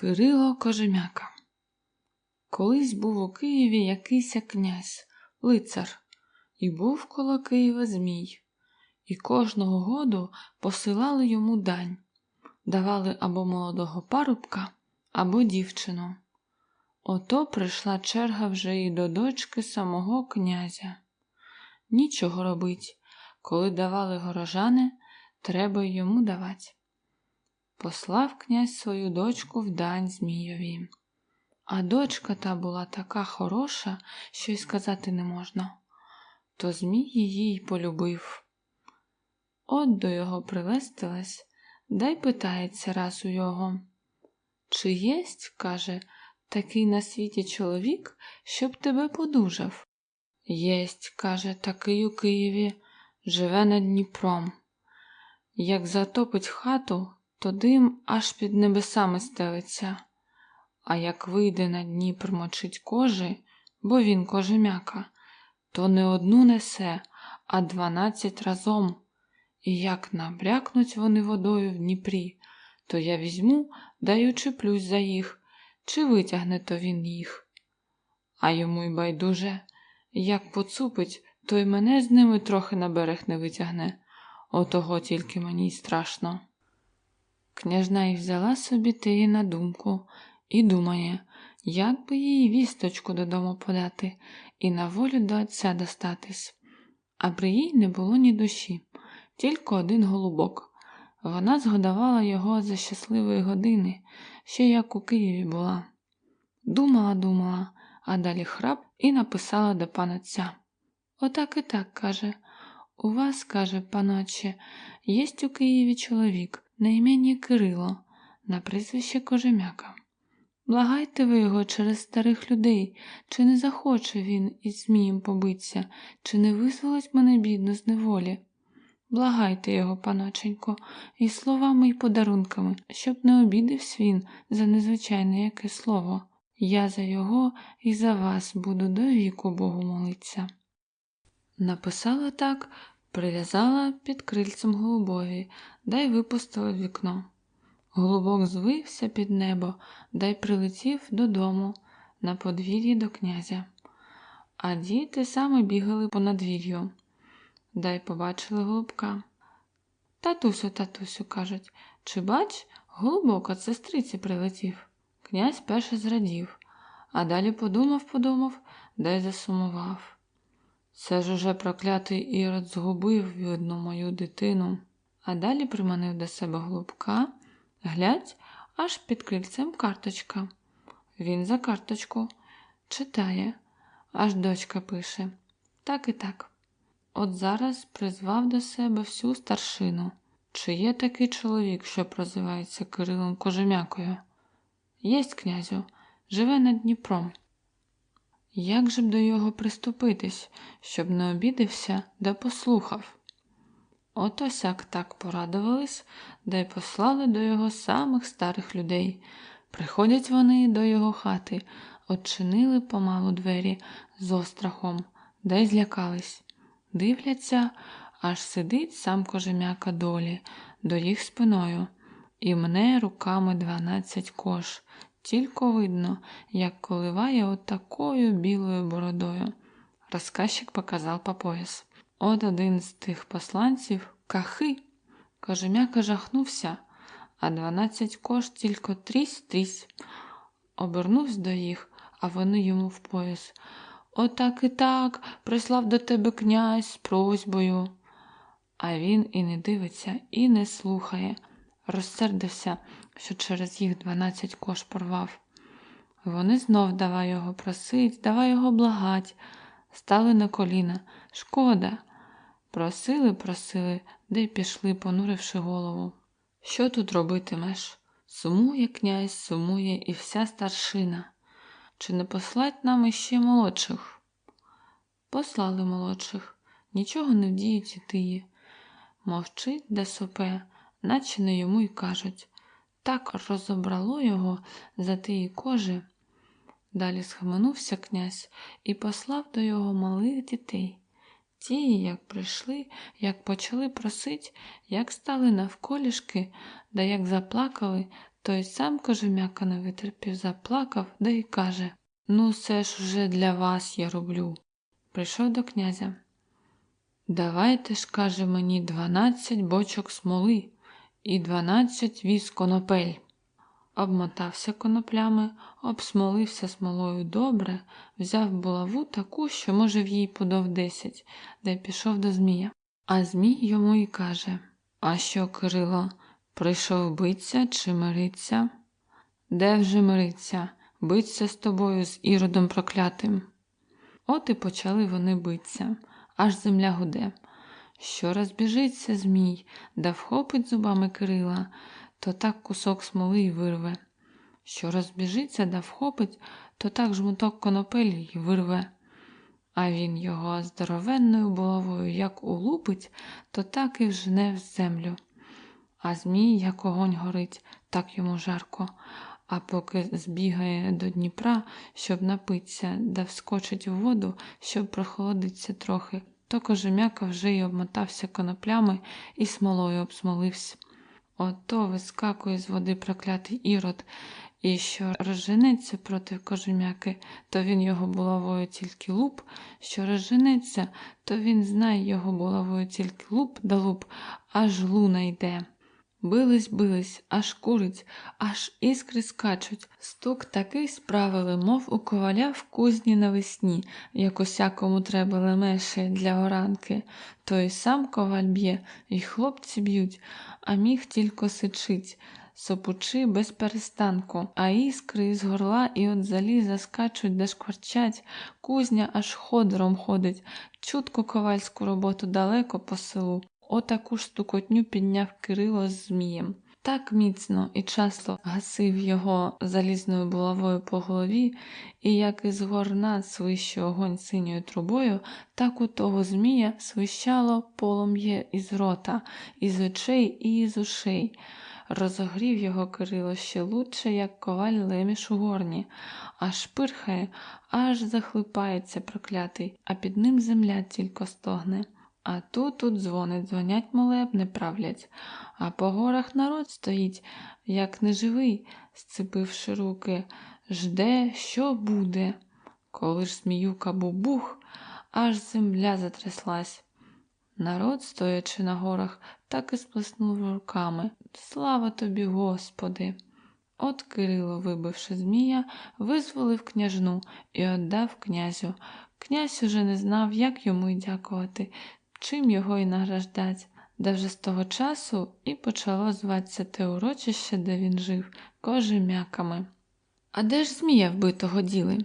Кирило Кожем'яка. Колись був у Києві якийсь князь, лицар, і був коло Києва Змій, і кожного году посилали йому дань, давали або молодого парубка, або дівчину. Ото прийшла черга вже і до дочки самого князя. Нічого робить, коли давали горожани, треба йому давати. Послав князь свою дочку в дань Змійові. А дочка та була така хороша, що й сказати не можна. То Змій її й полюбив. От до його привестилась, дай питається раз у його. Чи єсть, каже, такий на світі чоловік, щоб тебе подужав? Єсть, каже, такий у Києві, живе над Дніпром. Як затопить хату, то дим аж під небесами стелиться, а як вийде на дні примочить кожи, бо він кожем'яка, то не одну несе, а дванадцять разом. І як набрякнуть вони водою в Дніпрі, то я візьму да й учеплюсь за їх, чи витягне то він їх. А йому й байдуже, як поцупить, то й мене з ними трохи на берег не витягне, отого тільки мені й страшно. Княжна й взяла собі теї на думку і думає, як би їй вісточку додому подати і на волю до отця достатись. А при їй не було ні душі, тільки один голубок. Вона згодувала його за щасливої години, ще як у Києві була. Думала, думала, а далі храп і написала до панотця. Отак і так, каже. У вас, каже, паноче, єсть у Києві чоловік на ім'я Кирило, на прізвище Кожем'яка. Благайте ви його через старих людей, чи не захоче він із Змієм побитися, чи не визволить мене бідно з неволі. Благайте його, паноченько, і словами, і подарунками, щоб не обідався він за незвичайне яке слово. Я за його і за вас буду до віку Богу молитися. Написала так, прив'язала під крильцем голубові, да й випустила в вікно. Голубок звився під небо, да й прилетів додому на подвір'ї до князя. А діти саме бігали по надвір'ю, да й побачили голубка. Татусю, татусю, кажуть, чи бач, голубок от сестриці прилетів. Князь перше зрадів, а далі подумав, подумав, да й засумував. Це ж уже проклятий ірод згубив видно мою дитину, а далі приманив до себе голубка, глядь, аж під крильцем карточка. Він за карточку читає, аж дочка пише так і так. От зараз призвав до себе всю старшину. Чи є такий чоловік, що прозивається Кирилом Кожем'якою? Єсть, князю, живе над Дніпром. Як же б до його приступитись, щоб не обідався да послухав? Ото сяк так порадувались, да й послали до його самих старих людей. Приходять вони до його хати, odчинили помалу двері з острахом, да й злякались. Дивляться, аж сидить сам кожем'яка долі, до їх спиною, і мне руками дванадцять кош. Тільки видно, як коливає отакою білою бородою. Розказчик показав по пояс. От один з тих посланців кахи. Кожем'яка жахнувся, а дванадцять кош тільки трісь трісь. Обернувся до їх, а вони йому в пояс. Отак і так прислав до тебе князь з просьбою. А він і не дивиться, і не слухає. Розсердився, що через їх дванадцять кош порвав. Вони знов давай його просить, давай його благать, стали на коліна. Шкода. Просили, просили, де пішли, понуривши голову. Що тут робитимеш? Сумує князь, сумує і вся старшина. Чи не послать нам іще молодших? Послали молодших, нічого не вдіють і тиє. Мовчить де сопе, наче не йому й кажуть. Так розобрало його за тієї кожи. Далі схаменувся князь і послав до його малих дітей. Ті, як прийшли, як почали просить, як стали навколішки, да як заплакали, Той сам кожем'яка не витерпів, заплакав, да й каже Ну, все ж уже для вас я роблю. Прийшов до князя. Давайте ж, каже мені, дванадцять бочок смоли і дванадцять віз конопель. Обмотався коноплями, обсмолився смолою добре, взяв булаву таку, що, може, в їй подов десять, де пішов до Змія. А Змій йому й каже А що, Кирило, прийшов биться чи мириться? Де вже мириться? Биться з тобою з іродом проклятим. От і почали вони биться, аж земля гуде. Що розбіжиться Змій, да вхопить зубами Кирила, то так кусок смоли й вирве. Що розбіжиться да вхопить, то так жмуток конопелі й вирве. А він його здоровенною булавою як улупить, то так і вжне в землю. А Змій, як огонь горить, так йому жарко. А поки збігає до Дніпра, щоб напитися, да вскочить у воду, щоб прохолодиться трохи, то кожем'яка вже й обмотався коноплями і смолою обсмолився. Ото вискакує з води проклятий ірод, і що розженеться проти кожем'яки, то він його булавою тільки луп, що розженеться, то він знає його булавою тільки луп да луп, аж луна йде. Бились, бились, аж курить, аж іскри скачуть. Стук такий справили, мов у коваля в кузні навесні, як усякому треба лемеші для оранки. Той сам коваль б'є, і хлопці б'ють, а міг тільки сичить, сопучи без перестанку, а іскри з горла і от заліза скачуть да шкварчать, кузня аж ходором ходить, чутко ковальську роботу далеко по селу. Отаку ж стукотню підняв Кирило з Змієм. Так міцно і часто гасив його залізною булавою по голові, і як із горна свище огонь синьою трубою, так у того Змія свищало полум'я із рота, із очей і із ушей. Розогрів його Кирило ще лучше, як коваль леміш у горні, аж пирхає, аж захлипається проклятий, а під ним земля тільки стогне. А тут тут дзвонить, дзвонять молебни правлять, а по горах народ стоїть, як неживий, сцепивши руки, жде, що буде. Коли ж сміюка бубух, аж земля затряслась. Народ, стоячи на горах, так і сплеснув руками. Слава тобі, Господи! От Кирило, вибивши Змія, визволив княжну і віддав князю. Князь уже не знав, як йому й дякувати чим його і награждать. Да вже з того часу і почало зватися те урочище, де він жив, кожем'яками. А де ж Змія вбитого діли?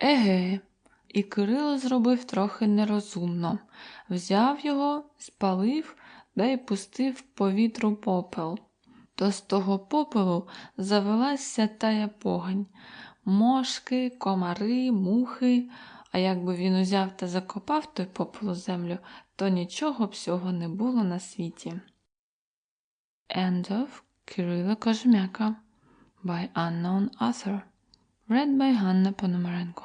Еге, і Кирило зробив трохи нерозумно, взяв його, спалив да й пустив в повітру попел. То з того попелу завелася тая погань, мошки, комари, мухи. А якби він узяв та закопав той попел землю, то нічого б цього не було на світі. End of Кирила Кожмяка by unknown author Read by Ганна Пономаренко